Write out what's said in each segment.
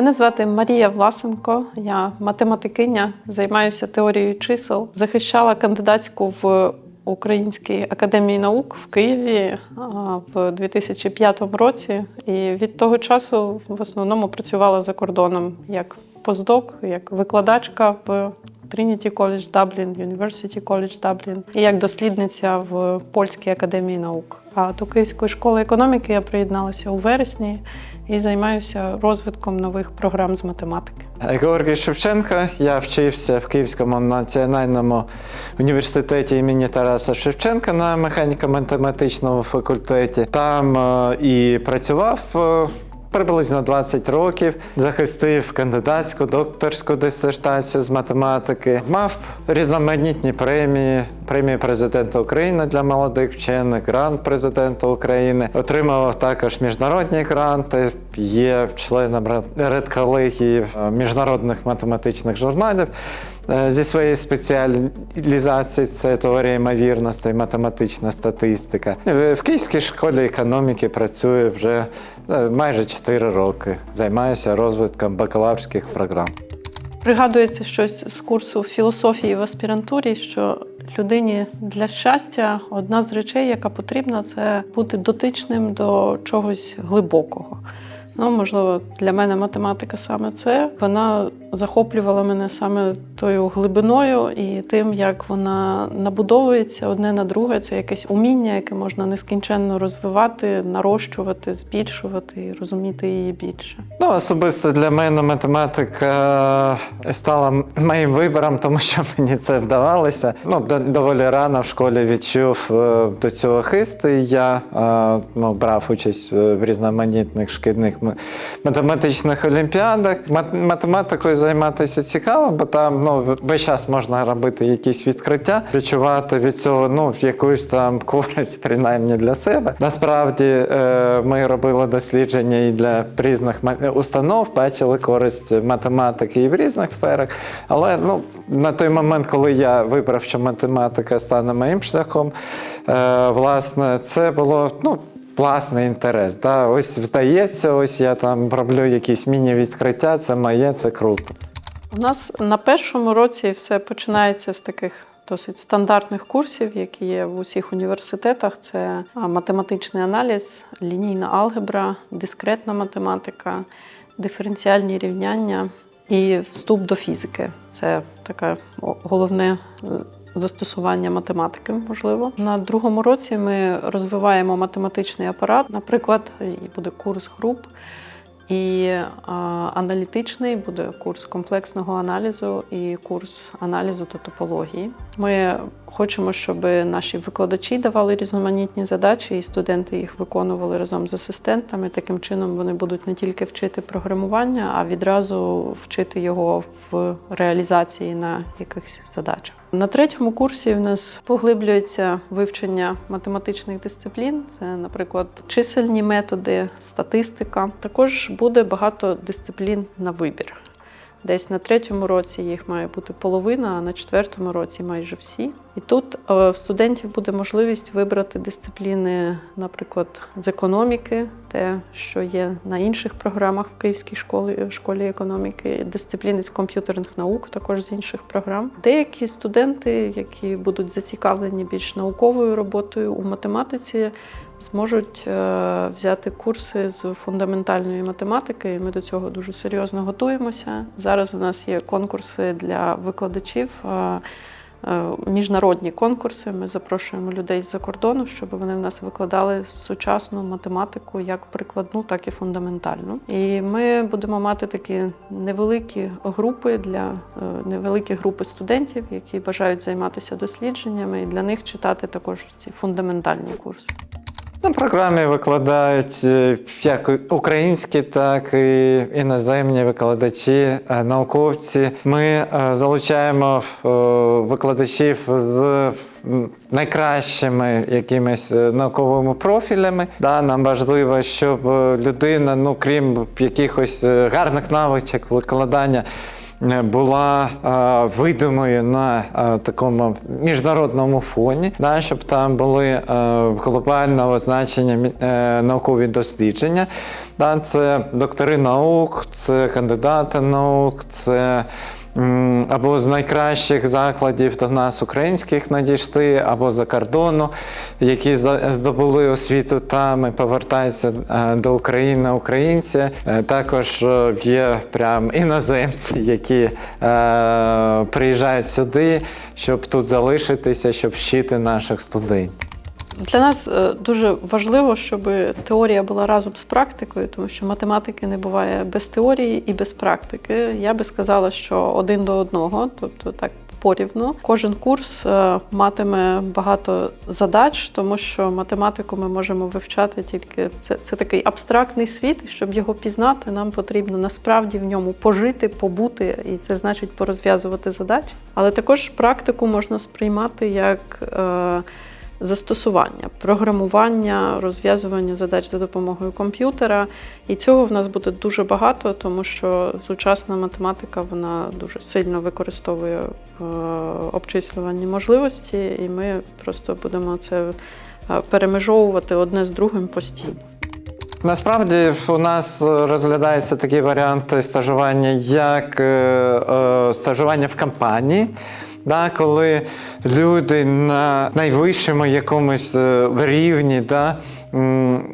Мене звати Марія Власенко. Я математикиня, займаюся теорією чисел. Захищала кандидатську в Українській академії наук в Києві в 2005 році. І від того часу в основному працювала за кордоном як постдок, як викладачка в Trinity College Dublin, University College Dublin і як дослідниця в Польській академії наук. А до Київської школи економіки я приєдналася у вересні і займаюся розвитком нових програм з математики. Георгій Шевченко. Я вчився в Київському національному університеті імені Тараса Шевченка на механіко-математичному факультеті. Там е, і працював. Приблизно 20 років захистив кандидатську докторську дисертацію з математики, мав різноманітні премії, премії президента України для молодих вчених, грант президента України. Отримав також міжнародні гранти. Є членом редколегії е, міжнародних математичних журналів. Е, Зі своєї спеціалізації це теорія ймовірностей, математична статистика. Е, В Київській школі економіки працюю вже е, майже 4 роки. Займаюся розвитком бакалаврських програм. Пригадується щось з курсу філософії в аспірантурі, що людині для щастя одна з речей, яка потрібна, це бути дотичним до чогось глибокого. Ну, можливо, для мене математика саме це. Вона захоплювала мене саме тою глибиною і тим, як вона набудовується одне на друге. Це якесь уміння, яке можна нескінченно розвивати, нарощувати, збільшувати і розуміти її більше. Ну, особисто для мене математика стала моїм вибором, тому що мені це вдавалося. Ну, доволі рано в школі відчув е, до цього хист. І я е, ну, брав участь в різноманітних шкільних м- математичних олімпіадах. Мат- Математикою займатися цікаво, бо там ну, весь час можна робити якісь відкриття, відчувати від цього ну, якусь там користь, принаймні для себе. Насправді е, ми робили дослідження і для різних установ, бачили користь математики і в різних сферах. Але ну, на той момент, коли я вибрав, що математика стане моїм шляхом, е, власне, це було ну, власний інтерес. Да? Ось здається, ось я там роблю якісь міні-відкриття, це моє, це круто. У нас на першому році все починається з таких досить стандартних курсів, які є в усіх університетах. Це математичний аналіз, лінійна алгебра, дискретна математика, диференціальні рівняння і вступ до фізики. Це таке головне застосування математики, можливо. На другому році ми розвиваємо математичний апарат. Наприклад, буде курс груп. І а, аналітичний буде курс комплексного аналізу і курс аналізу та топології. Ми хочемо, щоб наші викладачі давали різноманітні задачі, і студенти їх виконували разом з асистентами. Таким чином вони будуть не тільки вчити програмування, а відразу вчити його в реалізації на якихось задачах. На третьому курсі в нас поглиблюється вивчення математичних дисциплін. Це, наприклад, чисельні методи, статистика. Також буде багато дисциплін на вибір. Десь на третьому році їх має бути половина, а на четвертому році майже всі. І тут е, в студентів буде можливість вибрати дисципліни, наприклад, з економіки, те, що є на інших програмах в Київській школі, школі економіки, дисципліни з комп'ютерних наук, також з інших програм. Деякі студенти, які будуть зацікавлені більш науковою роботою у математиці, зможуть е, взяти курси з фундаментальної математики. Ми до цього дуже серйозно готуємося. Зараз у нас є конкурси для викладачів. е, е, Міжнародні конкурси. Ми запрошуємо людей з-за кордону, щоб вони в нас викладали сучасну математику, як прикладну, так і фундаментальну. І ми будемо мати такі невеликі групи для невеликі групи студентів, які бажають займатися дослідженнями, і для них читати також ці фундаментальні курси. На програмі викладають е, як українські, так і іноземні викладачі, е, науковці. Ми е, залучаємо викладачів з найкращими якимись науковими профілями. Да, нам важливо, щоб людина, ну крім якихось гарних навичок викладання. Е, була е, видимою на е, такому міжнародному фоні, да, щоб там були е, глобального значення наукові дослідження. Да, це доктори наук, це кандидати наук, це або з найкращих закладів до нас українських надійшли, або за кордону, які здобули освіту там і повертаються е, до України українці. Е, Також е, є прям іноземці, які приїжджають сюди, щоб тут залишитися, щоб вчити наших студентів. Для нас е, дуже важливо, щоб теорія була разом з практикою, тому що математики не буває без теорії і без практики. Я би сказала, що один до одного, тобто так. Порівну кожен курс е, матиме багато задач, тому що математику ми можемо вивчати тільки це, це такий абстрактний світ, і щоб його пізнати, нам потрібно насправді в ньому пожити, побути, і це значить порозв'язувати задачі. Але також практику можна сприймати як е, застосування, програмування, розв'язування задач за допомогою комп'ютера. І цього в нас буде дуже багато, тому що сучасна математика вона дуже сильно використовує е, обчислювальні можливості, і ми просто будемо це е, перемежовувати одне з другим постійно. Насправді у нас розглядаються такі варіанти стажування, як е, стажування в компанії. Да, коли люди на найвищому якомусь е, рівні да,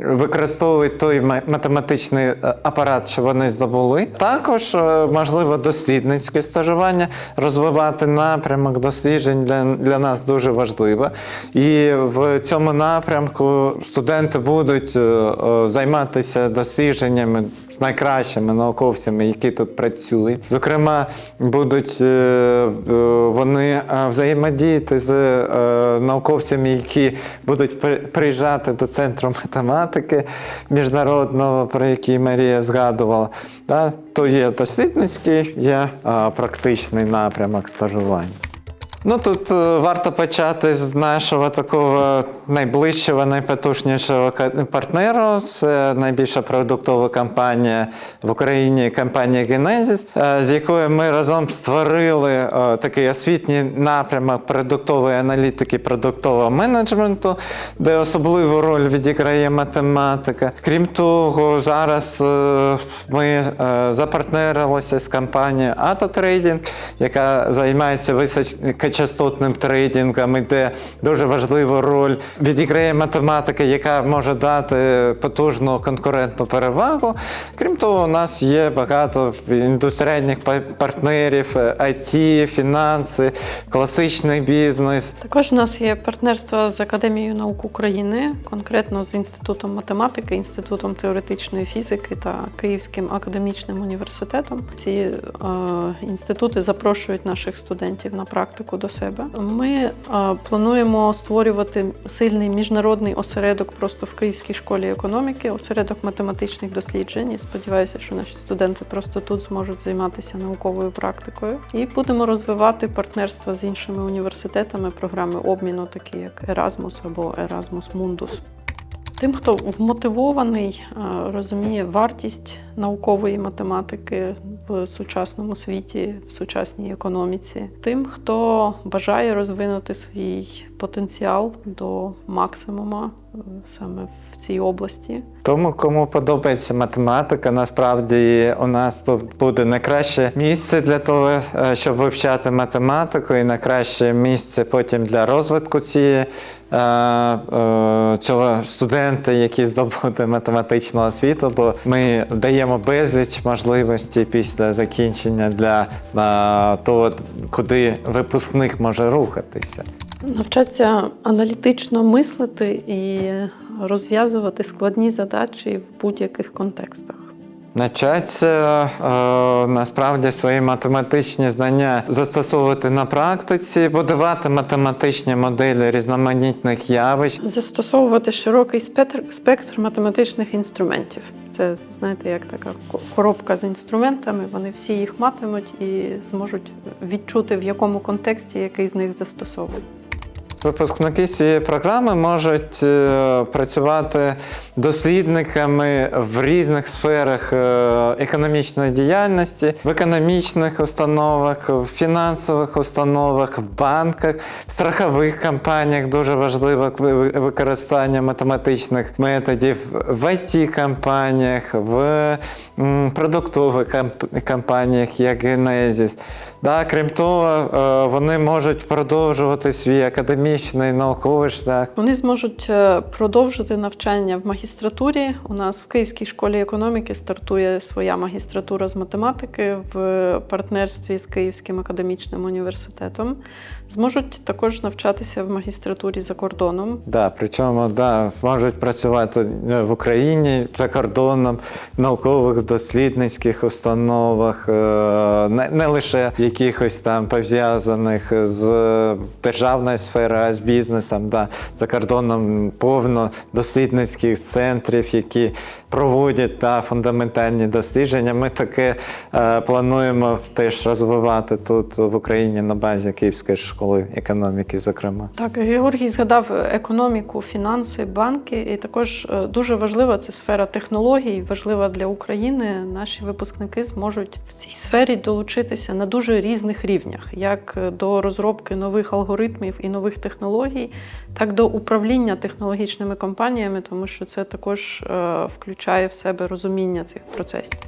використовують той математичний е, апарат, що вони здобули. Також е, можливо дослідницьке стажування, розвивати напрямок досліджень для, для нас дуже важливо. І в цьому напрямку студенти будуть е, займатися дослідженнями з найкращими науковцями, які тут працюють. Зокрема, будуть вони взаємодіяти з науковцями, які будуть при- приїжджати до центру математики міжнародного, про який Марія згадувала. То є дослідницький, є практичний напрямок стажування. Ну тут е, варто почати з нашого такого найближчого, найпотужнішого партнеру. Це найбільша продуктова компанія в Україні, компанія е, з якою ми разом створили е, такий освітній напрямок продуктової аналітики, продуктового менеджменту, де особливу роль відіграє математика. Крім того, зараз е, ми запартнерилися з компанією AutoTrading, яка займається високочастотним трейдингом, і де дуже важливу роль відіграє математика, яка може дати потужну конкурентну перевагу. Крім того, у нас є багато індустріальних партнерів, е, IT, фінанси, класичний бізнес. Також у нас є партнерство з Академією наук України, конкретно з Інститутом математики, Інститутом теоретичної фізики та Київським академічним університетом. Ці е, інститути запрошують наших студентів на практику до себе. Ми плануємо створювати сильний міжнародний осередок просто в Київській школі економіки, осередок математичних досліджень. І сподіваюся, що наші студенти просто тут зможуть займатися науковою практикою. І будемо розвивати партнерства з іншими університетами, програми обміну, такі як Erasmus або Erasmus Mundus. Тим, хто вмотивований, розуміє вартість наукової математики в сучасному світі, в сучасній економіці, тим, хто бажає розвинути свій потенціал до максимума е, саме в цій області. Тому, кому подобається математика, насправді у нас тут буде найкраще місце для того, е, щоб вивчати математику, і найкраще місце потім для розвитку цієї. е, Цього студента, який здобуде математичну освіту, бо ми даємо безліч можливостей після закінчення для того, куди випускник може рухатися. Навчаться аналітично мислити і розв'язувати складні задачі в будь-яких контекстах. Навчаться е, насправді свої математичні знання застосовувати на практиці, будувати математичні моделі різноманітних явищ. Застосовувати широкий спектр, спектр математичних інструментів. Це, знаєте, як така ко- коробка з інструментами. Вони всі їх матимуть і зможуть відчути, в якому контексті який з них застосовують. Випускники цієї програми можуть е, працювати дослідниками в різних сферах е, економічної діяльності, в економічних установах, в фінансових установах, в банках, в страхових компаніях дуже важливо використання математичних методів, в it-компаніях, в продуктових комп- компаніях, як Genesis. Да, крім того, е, вони можуть продовжувати свій академічний науковий шлях. Вони зможуть е, продовжити навчання в магістратурі. У нас в Київській школі економіки стартує своя магістратура з математики в партнерстві з Київським академічним університетом. Зможуть також навчатися в магістратурі за кордоном. Да, причому да, можуть працювати е, в Україні за кордоном, в наукових дослідницьких установах, е, не, лише якихось там пов'язаних з державною сферою, з бізнесом. Да. За кордоном повно дослідницьких центрів, які проводять та фундаментальні дослідження. Ми таке е, плануємо теж розвивати тут в Україні на базі Київської школи економіки, зокрема. Так, Георгій згадав економіку, фінанси, банки, і також е, дуже важлива це сфера технологій, важлива для України. Наші випускники зможуть в цій сфері долучитися на дуже різних рівнях, як е, до розробки нових алгоритмів і нових технологій, так до управління технологічними компаніями, тому що це також е, включає в себе розуміння цих процесів.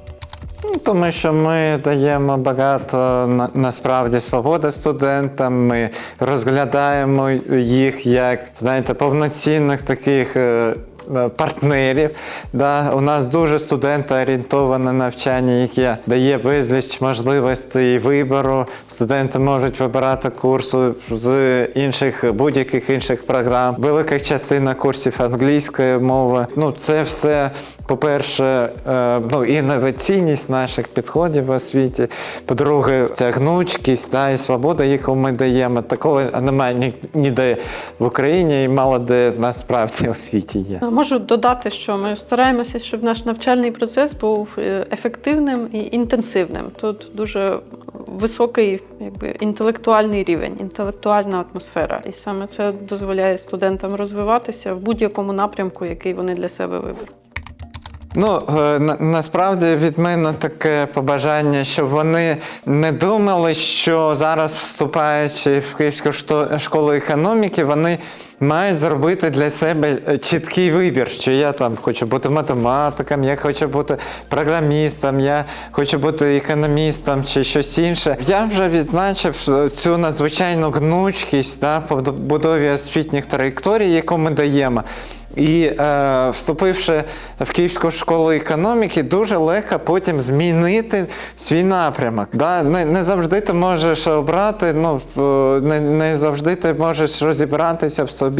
Ну, Тому що ми даємо багато на- насправді свободи студентам. Ми розглядаємо їх як знаєте, повноцінних таких. Е, Партнерів, да, у нас дуже студентоорієнтоване навчання, яке дає безліч можливостей вибору. Студенти можуть вибирати курси з інших будь-яких інших програм. Велика частина курсів англійської мови. Ну, це все по-перше, е, ну, інноваційність наших підходів в освіті. По-друге, ця гнучкість да, і свобода, яку ми даємо, такого немає ні- ніде в Україні і мало де насправді у світі є. Можу додати, що ми стараємося, щоб наш навчальний процес був е, ефективним і інтенсивним. Тут дуже високий якби, інтелектуальний рівень, інтелектуальна атмосфера. І саме це дозволяє студентам розвиватися в будь-якому напрямку, який вони для себе виберуть. Ну е, на, насправді від мене таке побажання, щоб вони не думали, що зараз, вступаючи в Київську школу економіки, вони мають зробити для себе е, чіткий вибір, що я там хочу бути математиком, я хочу бути програмістом, я хочу бути економістом чи щось інше. Я вже відзначив е, цю надзвичайну гнучкість да, по будові освітніх траєкторій, яку ми даємо. І е, вступивши в Київську школу економіки, дуже легко потім змінити свій напрямок. Да? Не, не завжди ти можеш обрати, ну, е, не, не завжди ти можеш розібратися в собі,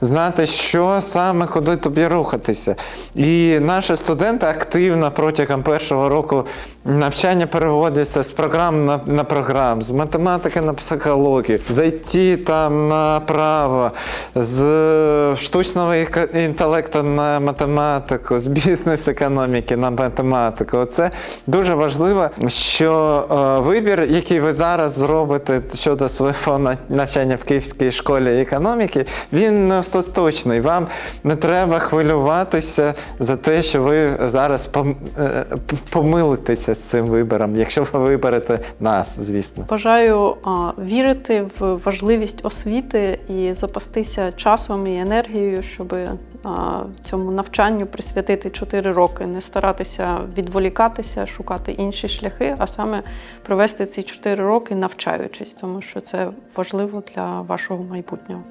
знати, що саме, куди тобі рухатися. І наші студенти активно протягом першого року навчання переводяться з програм на, на програм, з математики на психологію, з IT там на право, з штучного інтелекту на математику, з бізнес-економіки на математику. Це дуже важливо, що е, вибір, який ви зараз зробите щодо свого навчання в Київській школі економіки, він не остаточний. Вам не треба хвилюватися за те, що ви зараз пом- е, помилитеся з цим вибором, якщо ви виберете нас, звісно. Бажаю а, вірити в важливість освіти і запастися часом і енергією, щоб цьому навчанню присвятити 4 роки, не старатися відволікатися, шукати інші шляхи, а саме провести ці 4 роки навчаючись, тому що це важливо для вашого майбутнього.